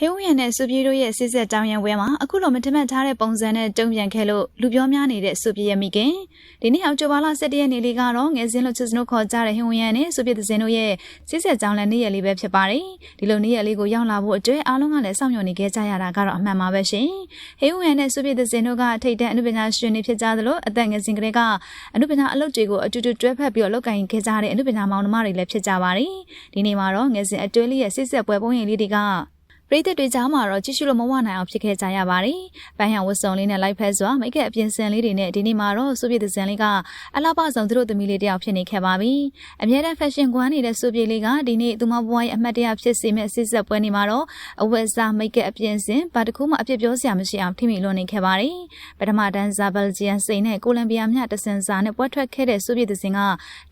ဟင်းဝရံနဲ့စုပြေတို့ရဲ့စစ်ဆက်တောင်းရန်ဝဲမှာအခုလိုမထမတ်ထားတဲ့ပုံစံနဲ့တုံ့ပြန်ခဲ့လို့လူပြောများနေတဲ့စုပြေရဲ့မိခင်ဒီနေ့အောက်တိုဘာလ17ရက်နေ့လေးကတော့ငယ်စဉ်လို့ချစ်စနိုခေါ်ကြတဲ့ဟင်းဝရံနဲ့စုပြေသစင်တို့ရဲ့စစ်ဆက်ကြောင်းလည်းနေ့ရက်လေးပဲဖြစ်ပါတယ်ဒီလိုနေ့ရက်လေးကိုရောက်လာဖို့အတွက်အားလုံးကလည်းစောင့်မျှော်နေခဲ့ကြရတာကတော့အမှန်ပါပဲရှင်ဟင်းဝရံနဲ့စုပြေသစင်တို့ကထိတ်တဲ့အနုပညာရှင်တွေဖြစ်ကြသလိုအသက်ငယ်စဉ်ကလေးကအနုပညာအလုပ်တွေကိုအတူတူတွဲဖက်ပြီးတော့လုပ်ကိုင်ခဲ့ကြတဲ့အနုပညာမောင်နှမတွေလည်းဖြစ်ကြပါတယ်ဒီနေ့မှာတော့ငယ်စဉ်အတွဲလေးရဲ့စစ်ဆက်ပွဲပုံရိပ်လေးတွေက ပရိသတ်တွေကြားမှာတော့ကြည့်ရှုလို့မဝနိုင်အောင်ဖြစ်ခဲ့ကြရပါတယ်။ပန်းဟံဝတ်စုံလေးနဲ့လိုက်ဖက်စွာမိတ်ကအပြင်ဆင်လေးတွေနဲ့ဒီနေ့မှာတော့စုပြည့်သစင်လေးကအလှပဆောင်သူတို့သမီးလေးတယောက်ဖြစ်နေခဲ့ပါပြီ။အမြဲတမ်း fashion ကွမ်းနေတဲ့စုပြည့်လေးကဒီနေ့သူမဘွားရဲ့အမှတ်တရဖြစ်စေမဲ့စစ်ဆက်ပွဲနေမှာတော့အဝတ်အစားမိတ်ကအပြင်ဆင်ဘာတစ်ခုမှအပြစ်ပြောစရာမရှိအောင်ထိမိလွန်နေခဲ့ပါတယ်။ပထမတန်းဇာဘယ်ဂျီယန်စိန်နဲ့ကိုလံဘီယာမြတဆန်စာနဲ့ပွဲထွက်ခဲ့တဲ့စုပြည့်သစင်က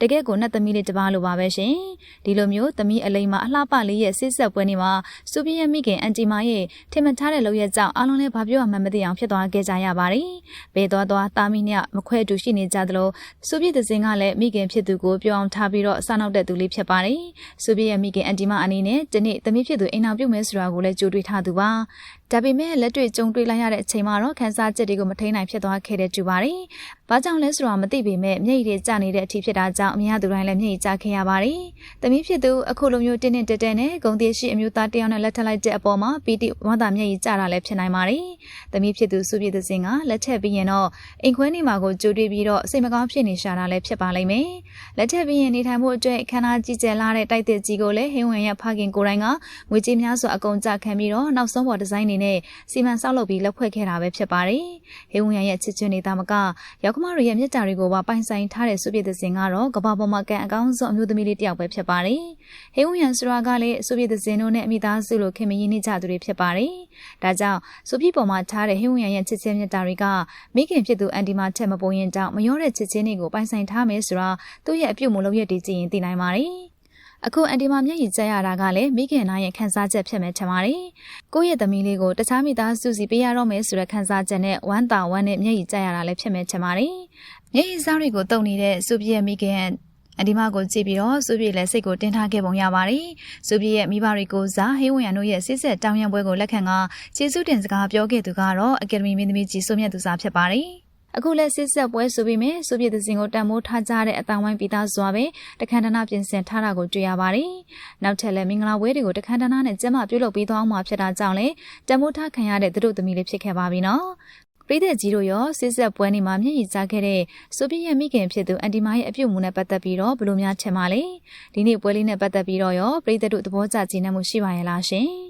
တကယ့်ကိုနဲ့သမီးလေးတစ်ပါးလိုပါပဲရှင်။ဒီလိုမျိုးသမီးအလိမ္မာအလှပလေးရဲ့စစ်ဆက်ပွဲနေမှာစုပြည့်ရဲ့မိခင်အန်တီမာရဲ့ထင်မထားတဲ့လုပ်ရက်ကြောင့်အားလုံးလည်းဘာပြောမှမသိအောင်ဖြစ်သွားခဲ့ကြရပါတယ်။ဘေးသွားသွားတာမီနဲ့မခွဲတူရှိနေကြသလိုစုပြည့်သစင်ကလည်းမိခင်ဖြစ်သူကိုပြောအောင်ထားပြီးတော့စနောက်တဲ့သူလေးဖြစ်ပါတယ်။စုပြည့်ရဲ့မိခင်အန်တီမာအနေနဲ့ဒီနေ့သမီးဖြစ်သူအိမ်အောင်ပြုတ်မဲဆိုတာကိုလည်းကြိုတွေးထားသူပါ။ဒါပေမဲ့လက်တွေ့ကြုံတွေ့လိုက်ရတဲ့အချိန်မှာတော့ခန်းစားချက်တွေကိုမထိန်နိုင်ဖြစ်သွားခဲ့တဲ့တူပါတယ်။ဘာကြောင့်လဲဆိုတာမသိပေမဲ့မျက်ရည်တွေကျနေတဲ့အထိဖြစ်တာကြောင့်အများသူတိုင်းလည်းမျက်ရည်ကျခဲ့ရပါတယ်။သမီးဖြစ်သူအခုလိုမျိုးတင်းတင်းတက်တက်နဲ့ဂုံတိရှိအမျိုးသားတယောက်နဲ့လက်ထပ်လိုက်တဲ့အပေါ်မှာပီတိဝမ်းသာမျက်ရည်ကျတာလည်းဖြစ်နိုင်ပါတယ်။သမီးဖြစ်သူစုပြည့်သစင်ကလက်ထက်ပြီးရင်တော့အိမ်ခွဲနေမှာကိုကြိုတွေးပြီးတော့စိတ်မကောင်းဖြစ်နေရှာတာလည်းဖြစ်ပါလိမ့်မယ်။လက်ထက်ပြီးရင်နေထိုင်မှုအတွက်ခန္ဓာကြီးကျယ်လာတဲ့တိုက်သစ်ကြီးကိုလည်းဟင်းဝင်ရဲ့ဖခင်ကိုယ်တိုင်ကငွေကြေးများစွာအကုန်ကြခံပြီးတော့နောက်ဆုံးပေါ်ဒီဇိုင်းနေနဲ့စီမံဆောက်လုပ်ပြီးလက်ဖွဲ့ခဲ့တာပဲဖြစ်ပါတယ်။ဟင်းဝင်ရဲ့ချစ်ချွနေတာမကရောက်ခမတို့ရဲ့မြတ်တာတွေကိုပါပိုင်ဆိုင်ထားတဲ့စုပြည့်သစင်ကတော့ကဘာပေါ်မှာကန်အကောင်းဆုံးအမျိုးသမီးလေးတစ်ယောက်ပဲဖြစ်ပါတယ်။ဟင်းဝင်ဆိုတာကလည်းစုပြည့်သစင်တို့နဲ့အမိသားစုလိုခင်မရင်းနေကြသူတွေဖြစ်ပါတယ်။ဒါကြောင့်စုပြည့်ပေါ်မှာထားတဲ့ဟင်းဝင်ရဲ့ချစ်ချင်းမြတ်တာတွေကမိခင်ဖြစ်သူအန်တီမာထက်မပုံရင်ကြောင့်မရောတဲ့ချစ်ချင်းတွေကိုပိုင်ဆိုင်ထားမယ်ဆိုတာသူ့ရဲ့အပြုတ်မလုပ်ရတည်ကြည့်ရင်သိနိုင်ပါတယ်။ အခုအန်တီမာမျက်ရည်ကျရတာကလည်းမိခင်နာရဲ့ခန်းစားချက်ဖြစ်မယ်ထင်ပါတယ်။ကိုယ့်ရဲ့သမီးလေးကိုတခြားမိသားစုစီပေးရတော့မယ်ဆိုတဲ့ခန်းစားချက်နဲ့ဝမ်းသာဝမ်းနဲ့မျက်ရည်ကျရတာလည်းဖြစ်မယ်ထင်ပါတယ်။မျက်ရည်စားတွေကိုတုံနေတဲ့စုပြည့်မိခင်အဒီမကိုကြည့်ပြီးတော့စုပြေလည်းစိတ်ကိုတင်းထားခဲ့ပုံရပါတယ်။စုပြေရဲ့မိဘတွေကိုစားဟေးဝင်ရတို့ရဲ့စစ်ဆက်တောင်းရန်ပွဲကိုလက်ခံကကျေးဇူးတင်စကားပြောခဲ့သူကတော့အကယ်ဒမီမင်းသမီးကြီးစိုးမြတ်သူစားဖြစ်ပါတယ်။ အခုလက်စစ်ဆက်ပွဲဆိုပြီးမြဆိုပြည့်သစင်ကိုတန်မိုးထားကြတဲ့အတန်ဝိုင်းပိသားစွာပဲတခန္ဓနာပြင်ဆင်ထားတာကိုတွေ့ရပါတယ်။နောက်ထပ်လည်းမင်္ဂလာဝဲတွေကိုတခန္ဓနာနဲ့ကျမပြုလုပ်ပေးသွားအောင်မှာဖြစ်တာကြောင့်လေတန်မိုးထားခံရတဲ့သူတို့သမီးလေးဖြစ်ခဲ့ပါပြီနော်။ပြည်သက်ကြီးတို့ရောစစ်ဆက်ပွဲနေမှာမျက်ရည်ကျခဲ့တဲ့ဆိုဗီယက်မိခင်ဖြစ်သူအန်တီမာရဲ့အပြုတ်မှုနဲ့ပတ်သက်ပြီးတော့ဘယ်လိုများချင်ပါလဲဒီနေ့ပွဲလေးနဲ့ပတ်သက်ပြီးတော့ရောပြည်သက်တို့သဘောကျကြည်နပ်မှုရှိပါရဲ့လားရှင်